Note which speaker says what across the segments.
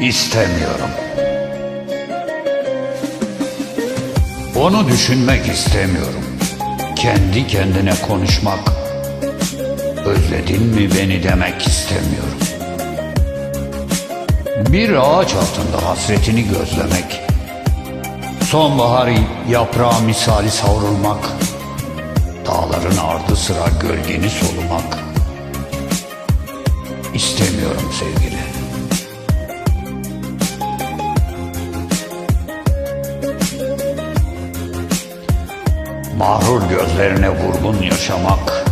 Speaker 1: istemiyorum. Onu düşünmek istemiyorum. Kendi kendine konuşmak, özledin mi beni demek istemiyorum. Bir ağaç altında hasretini gözlemek, sonbahar yaprağı misali savrulmak, dağların ardı sıra gölgeni solumak istemiyorum sevgili. Mağrur gözlerine vurgun yaşamak,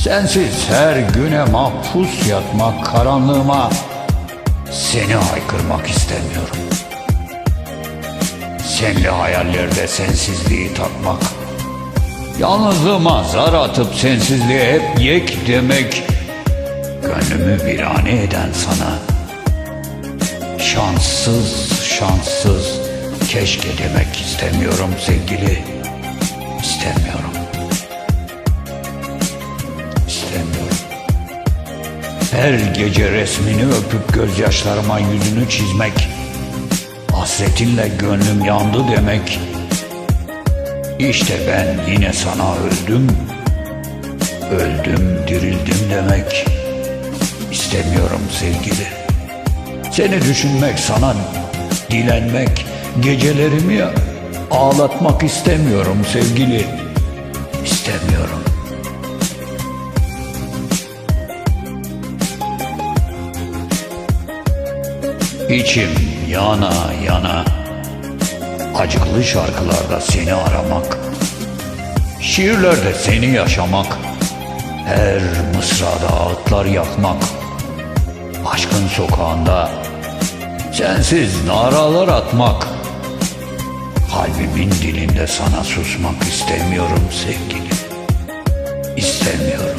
Speaker 1: sensiz her güne mahpus yatmak, karanlığıma. Seni haykırmak istemiyorum. Senli hayallerde sensizliği tatmak, yalnızlığıma zar atıp sensizliğe hep yek demek, gönlümü virane eden sana, şanssız şanssız keşke demek istemiyorum sevgili, Her gece resmini öpüp gözyaşlarıma yüzünü çizmek, hasretinle gönlüm yandı demek. İşte ben yine sana öldüm, öldüm, dirildim demek. İstemiyorum sevgili. Seni düşünmek, sana dilenmek, gecelerimi ağlatmak istemiyorum sevgili. İstemiyorum. İçim yana yana. Acıklı şarkılarda seni aramak, şiirlerde seni yaşamak, her mısrada ağıtlar yakmak, aşkın sokağında sensiz naralar atmak, kalbimin dilinde sana susmak istemiyorum sevgili. İstemiyorum.